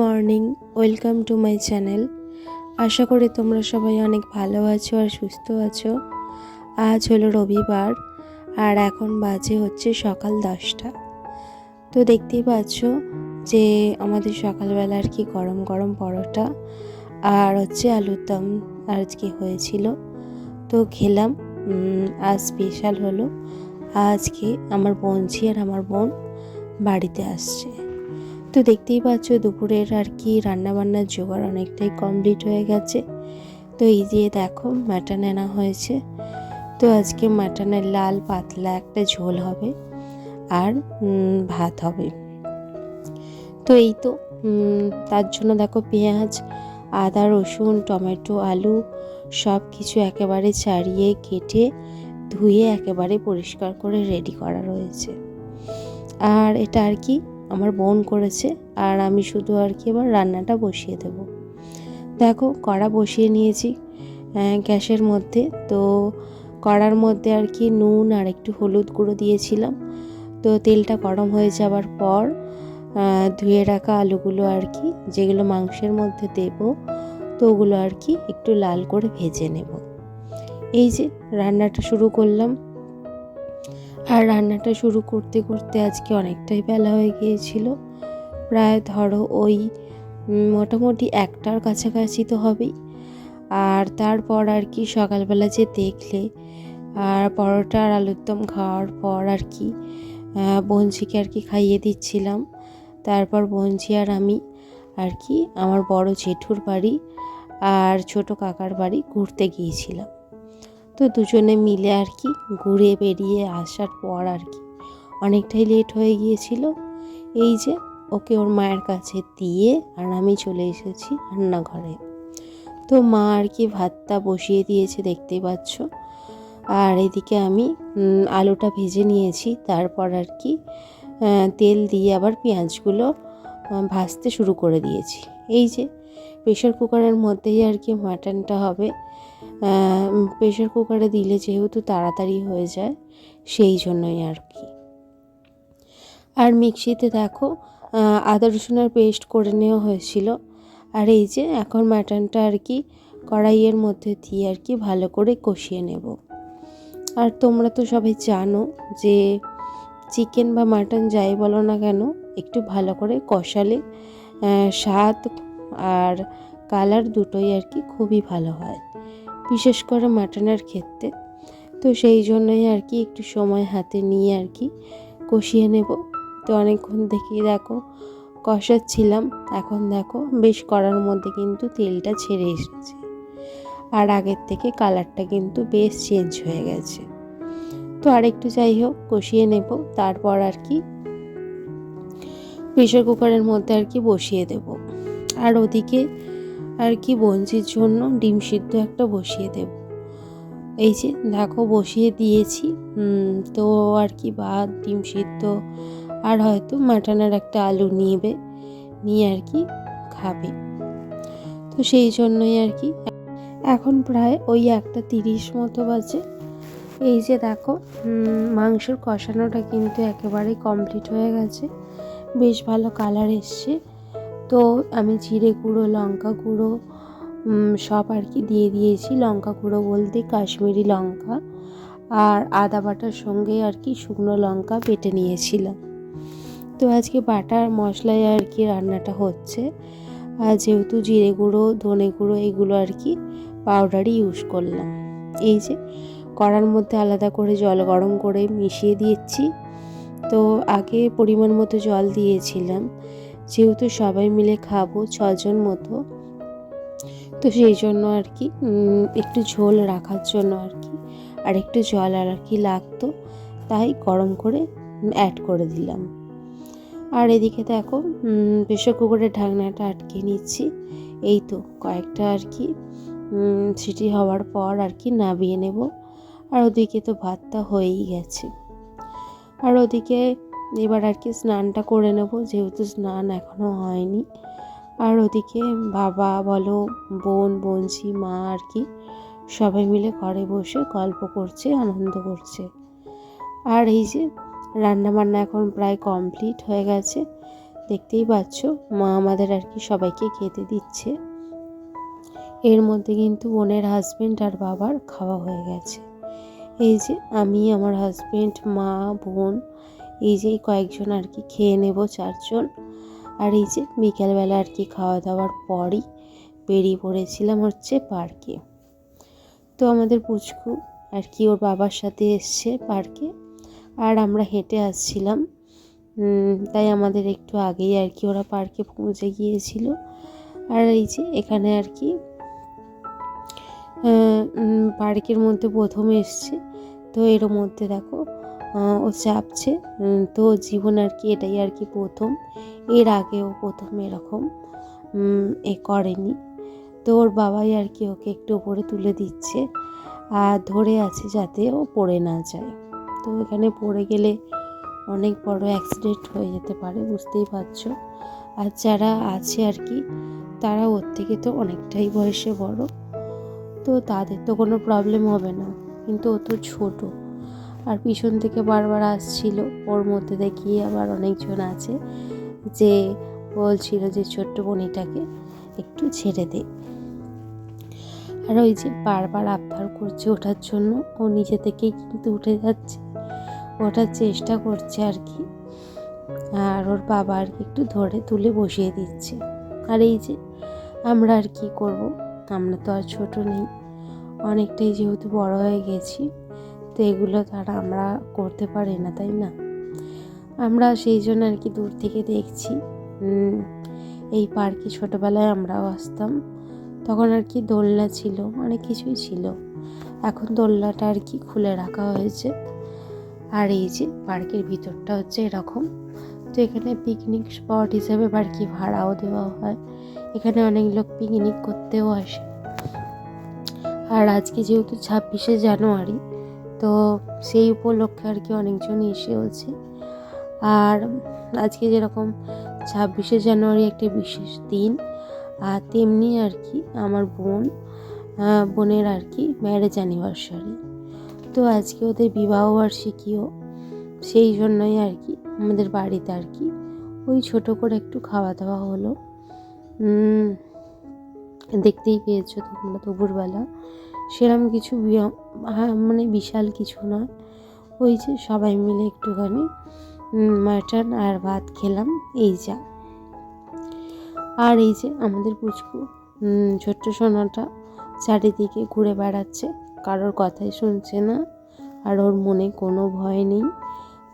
Morning, welcome to my channel. আশা করি তোমরা সবাই অনেক ভালো আছো আর সুস্থ আছো। আজ হলো রবিবার আর এখন বাজে হচ্ছে সকাল দশটা। তো দেখতেই পাচ্ছ যে আমাদের সকালবেলা আর কি গরম গরম পরোটা আর হচ্ছে আলুর দম আজকে হয়েছিল। তো খেলাম আজ স্পেশাল হলো। আজকে আমার বোন বোনঝি আর আমার বোন বাড়িতে আসছে। তো দেখতেই পাচ্ছ দুপুরের আর কি রান্নাবান্নার জোগাড় অনেকটাই কমপ্লিট হয়ে গেছে। তো এই যে দেখো মাটন আনা হয়েছে। তো আজকে মাটনের লাল পাতলা একটা ঝোল হবে আর ভাত হবে। তো এই তো তার জন্য দেখো পেঁয়াজ, আদা, রসুন, টমেটো, আলু সব কিছু একেবারে ছাড়িয়ে কেটে ধুয়ে একেবারে পরিষ্কার করে রেডি করা রয়েছে। আর এটা আর কি আমার বোন করেছে আর আমি শুধু আর কি এবার রান্নাটা বসিয়ে দেব। দেখো কড়া বসিয়ে নিয়েছি গ্যাসের মধ্যে। তো কড়ার মধ্যে আর কি নুন আর একটু হলুদ গুঁড়ো দিয়েছিলাম। তো তেলটা গরম হয়ে যাওয়ার পর ধুয়ে রাখা আলুগুলো আর কি, যেগুলো মাংসের মধ্যে দেব, তো ওগুলো আর কি একটু লাল করে ভেজে নেব। এই যে রান্নাটা শুরু করলাম। আর রান্নাটা শুরু করতে করতে আজকে অনেকটাই বেলা হয়ে গিয়েছিল। প্রায় ধরো ওই মোটামুটি একটার কাছাকাছি তো হবেই। আর তারপর আর কি সকালবেলা যে দেখলে, আর পরোটা আর আলুর দম খাওয়ার পর আর কি বঞ্চিকে আর কি খাইয়ে দিচ্ছিলাম। তারপর বঞ্চি আর আমি আর কি আমার বড় জেঠুর বাড়ি আর ছোট কাকার বাড়ি ঘুরতে গিয়েছিলাম। তো দুজনে মিলে আর কি ঘুরে বেরিয়ে আসার পর আর কি। অনেকটাই লেট হয়ে গিয়েছিল। এই যে ওকে ওর মায়ের কাছে দিয়ে আর আমি চলে এসেছি রান্নাঘরে। তো মা আর কি ভাতটা বসিয়ে দিয়েছে, দেখতেই পাচ্ছ। আর এদিকে আমি আলুটা ভেজে নিয়েছি। তারপর আর কি তেল দিয়ে আবার পেঁয়াজগুলো ভাজতে শুরু করে দিয়েছি। এই যে প্রেশার কুকারের মধ্যেই আর কি মাটনটা হবে। প্রেশার কুকারে দিলে যেহেতু তাড়াতাড়ি হয়ে যায়, সেই জন্যই আর কি। আর মিক্সিতে দেখো আদা রসুনের পেস্ট করে নেওয়া হয়েছিল। আর এই যে এখন মাটনটা আর কি কড়াইয়ের মধ্যে দিয়ে আর কি ভালো করে কষিয়ে নেব। আর তোমরা তো সবাই জানো যে চিকেন বা মাটন যাই বলো না কেন, একটু ভালো করে কষালে স্বাদ আর কালার দুটোই আর কি খুবই ভালো হয়। বিশেষ করে মাটনের ক্ষেত্রে। তো সেই জন্যই আর কি একটু সময় হাতে নিয়ে আর কি কষিয়ে নেব। তো অনেকক্ষণ দেখি দেখো কষাচ্ছিলাম। এখন দেখো বেশ কড়ার মধ্যে কিন্তু তেলটা ছেড়ে এসেছে। আর আগের থেকে কালারটা কিন্তু বেশ চেঞ্জ হয়ে গেছে। তো আরেকটু যাই হোক, কষিয়ে নেব। তারপর আর কি প্রেশার কুকারের মধ্যে আর কি বসিয়ে দেব। আর ওদিকে আর কি বঞ্চির জন্য ডিম সিদ্ধ একটা বসিয়ে দেব। এই যে দেখো বসিয়ে দিয়েছি। তো আর কি ভাত ডিম সিদ্ধ আর হয়তো মাটনের একটা আলু নিবে, নিয়ে আর কি খাবে। তো সেই জন্যই আর কি। এখন প্রায় ওই একটা তিরিশ মতো বাজে। এই যে দেখো মাংসর কষানোটা কিন্তু একেবারেই কমপ্লিট হয়ে গেছে। বেশ ভালো কালার এসছে। তো আমি জিরে গুঁড়ো, লঙ্কা গুঁড়ো সব আর কি দিয়ে দিয়েছি। লঙ্কা গুঁড়ো বলতে কাশ্মীরি লঙ্কা আর আদা বাটার সঙ্গে আর কি শুকনো লঙ্কা বেটে নিয়েছিলাম। তো আজকে বাটার মশলায় আর কি রান্নাটা হচ্ছে। আর যেহেতু জিরে গুঁড়ো, ধনে গুঁড়ো এগুলো আর কি পাউডারই ইউজ করলাম। এই যে কড়ার মধ্যে আলাদা করে জল গরম করে মিশিয়ে দিয়েছি। তো আগে পরিমাণ মতো জল দিয়েছিলাম। যেহেতু সবাই মিলে খাব, ছজন মতো, তো সেই জন্য আর কি একটু ঝোল রাখার জন্য আর কি, আর একটু জল আর কি লাগতো, তাই গরম করে অ্যাড করে দিলাম। আর এদিকে দেখো প্রেশার কুকারের ঢাকনাটা আটকে নিচ্ছি, এই তো কয়েকটা আর কি সিটি হওয়ার পর আর কি নামিয়ে নেব, আর ওদিকে তো ভাতটা হয়েই গেছে। আর ওদিকে এবার আর কি স্নানটা করে নেব, যেহেতু স্নান এখনও হয়নি। আর ওদিকে বাবা, বলো, বোন, বোনঝি, মা আর কি, সবাই মিলে ঘরে বসে গল্প করছে, আনন্দ করছে। আর এই যে রান্না বান্না এখন প্রায় কমপ্লিট হয়ে গেছে, দেখতেই পাচ্ছ, মা আমাদের আর কি সবাইকে খেতে দিচ্ছে। এর মধ্যে কিন্তু বোনের হাজব্যান্ড আর বাবার খাওয়া হয়ে গেছে। এই যে আমি, আমার হাজবেন্ড মা, বোন এই যে কয়েকজন আর কি খেয়ে নেব চারজন। আর এই যে বিকেলবেলা আর কি খাওয়া দাওয়ার পরই বেরিয়ে পড়েছিলাম হচ্ছে পার্কে তো আমাদের পুচকু আর কি ওর বাবার সাথে এসছে পার্কে আর আমরা হেঁটে আসছিলাম। তাই আমাদের একটু আগেই আর কি ওরা পার্কে পৌঁছে গিয়েছিল। আর এই যে এখানে আর কি পার্কের মধ্যে প্রথম এসছে। তো এর মধ্যে দেখো ও চাপছে। তো জীবন আর কি, এটাই আর কি প্রথম। এর আগেও প্রথম এরকম। এ করেনি। তো ওর বাবাই আর কি ওকে একটু ওপরে তুলে দিচ্ছে আর ধরে আছে যাতে ও পড়ে না যায়। তো এখানে পড়ে গেলে অনেক বড় অ্যাক্সিডেন্ট হয়ে যেতে পারে, বুঝতেই পারছ। আর যারা আছে আর কি, তারা ওর থেকে তো অনেকটাই বয়সে বড়। তো তাদের তো কোনো প্রবলেম হবে না। কিন্তু ও তো ছোট। আর পিছন থেকে বারবার আসছিল। ওর মধ্যে দেখিয়ে আবার অনেকজন আছে যে বলছিল যে, ছোট্ট বনিটাকে একটু ছেড়ে দে। আর ওই যে বারবার আবদার করছে ওঠার জন্য, ও নিজে থেকেই কিন্তু উঠে যাচ্ছে, ওঠার চেষ্টা করছে আর কি। আর ওর বাবা আর কি একটু ধরে তুলে বসিয়ে দিচ্ছে। আর এই যে আমরা আর কি করব? আমরা তো আর ছোট নেই। অনেকটাই যেহেতু বড় হয়ে গেছি তো এগুলো তার আমরা করতে পারি না, তাই না? আমরা সেই জন্য আর কি দূর থেকে দেখছি। এই পার্কে ছোটোবেলায় আমরাও আসতাম। তখন আর কি দোলনা ছিল অনেক কিছুই ছিল। এখন দোলনাটা আর কি খুলে রাখা হয়েছে। আর এই যে পার্কের ভিতরটা হচ্ছে এরকম। তো এখানে পিকনিক স্পট হিসেবে আর কি ভাড়াও দেওয়া হয়। এখানে অনেক লোক পিকনিক করতেও আসে। আর আজকে যেহেতু ছাব্বিশে জানুয়ারি তো সেই উপলক্ষে আর কি অনেকজন এসেওছে আর আজকে যেরকম ছাব্বিশে জানুয়ারি একটা বিশেষ দিন, আর তেমনি আর কি আমার বোন বোনের আর কি ম্যারেজ অ্যানিভার্সারি তো আজকে ওদের বিবাহ বার্ষিকীও সেই জন্যই আর কি আমাদের বাড়িতে আর কি ওই ছোট করে একটু খাওয়া দাওয়া হলো। দেখতেই পেয়েছ তোমরা দুপুরবেলা। সেরকম কিছু হ্যাঁ, মানে বিশাল কিছু নয় ওই যে সবাই মিলে একটুখানি মাটন আর ভাত খেলাম এই যা। আর এই যে আমাদের পুচকু ছোট্ট সোনাটা চারিদিকে ঘুরে বেড়াচ্ছে কারোর কথাই শুনছে না আর ওর মনে কোনো ভয় নেই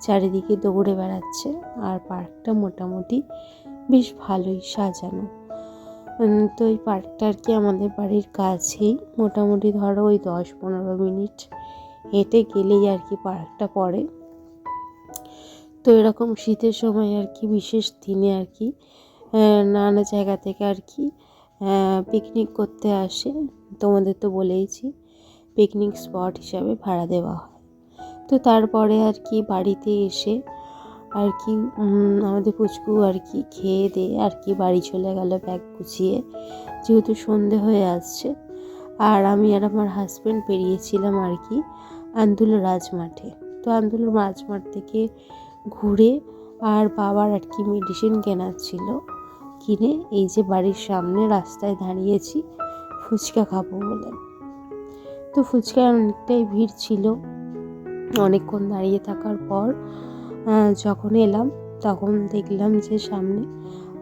চারিদিকে দৌড়ে বেড়াচ্ছে আর পার্কটা মোটামুটি বেশ ভালোই সাজানো। তো এই পার্কটা আর কি আমাদের বাড়ির কাছেই। মোটামুটি ধরো ওই দশ পনেরো মিনিট হেঁটে গেলেই আর কি পার্কটা পড়ে। তো এরকম শীতের সময় আর কি, বিশেষ দিনে আর কি নানা জায়গা থেকে আর কি পিকনিক করতে আসে। তোমাদের তো বলেইছি পিকনিক স্পট হিসাবে ভাড়া দেওয়া হয়। তো তারপরে আর কি বাড়িতে এসে আর কি আমাদের পুচকু আর কি খেয়ে দিয়ে আর কি বাড়ি চলে গেল ব্যাগ গুছিয়ে, যেহেতু সন্ধে হয়ে আসছে। আর আমি আর আমার হাজব্যান্ড বেরিয়েছিলাম আর কি আন্দুল রাজমাঠে। তো আন্দুল রাজমাঠ থেকে ঘুরে আর বাবার আর কি মেডিসিন কেনার ছিল, কিনে এই যে বাড়ির সামনে রাস্তায় দাঁড়িয়েছি, ফুচকা খাব বলে। তো ফুচকার অনেকটাই ভিড় ছিল। অনেকক্ষণ দাঁড়িয়ে থাকার পর যখন এলাম, তখন দেখলাম যে সামনে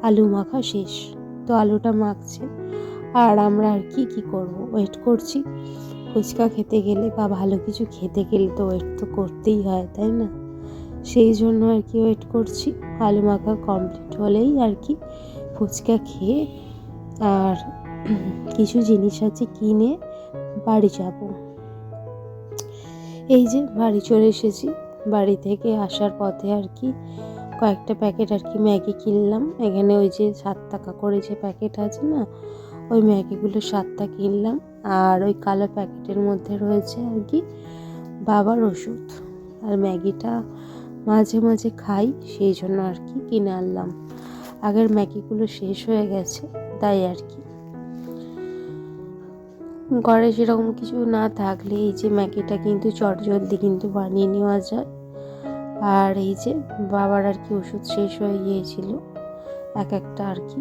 আলু মাখা শেষ। তো আলুটা মাখছে। আর আমরা আর কি কি করব? ওয়েট করছি। ফুচকা খেতে গেলে বা ভালো কিছু খেতে গেলে তো ওয়েট তো করতেই হয়, তাই না? সেই জন্য আর কি ওয়েট করছি। আলু মাখা কমপ্লিট হলেই আর কি ফুচকা খেয়ে আর কিছু জিনিস আছে কিনে বাড়ি যাব। এই যে বাড়ি চলে এসেছি। বাড়ি থেকে আসার পথে আর কি কয়েকটা প্যাকেট আর কি ম্যাগি কিনলাম। এখানে ওই যে সাত টাকা করে যে প্যাকেট আছে না, ওই ম্যাগিগুলো সাতটা কিনলাম। আর ওই কালো প্যাকেটের মধ্যে রয়েছে আর কি বাবার ওষুধ। আর ম্যাগিটা মাঝে মাঝে খাই, সেই জন্য আর কি কিনে আনলাম। আগের ম্যাগিগুলো শেষ হয়ে গেছে, তাই আর কি। ঘরে সেরকম কিছু না থাকলে এই যে ম্যাগিটা কিন্তু চটজলদি কিন্তু বানিয়ে নেওয়া যায়। আর এই যে বাবার আর কি ওষুধ শেষ হয়ে গিয়েছিল, এক একটা আর কি।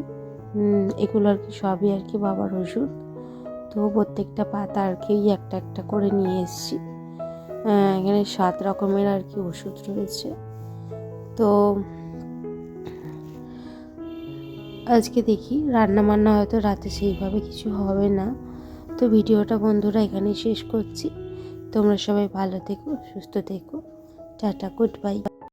এগুলো আর কি সবই আর কি বাবার ওষুধ। তো প্রত্যেকটা পাতা আর কি একটা একটা করে নিয়ে এসেছি। এখানে সাত রকমের আর কি ওষুধ রয়েছে। তো আজকে দেখি রান্না বান্না হয়তো রাতে সেইভাবে কিছু হবে না। তো ভিডিওটা বন্ধুরা এখানেই শেষ করছি। তোমরা সবাই ভালো থেকো, সুস্থ থেকো। Tata good bye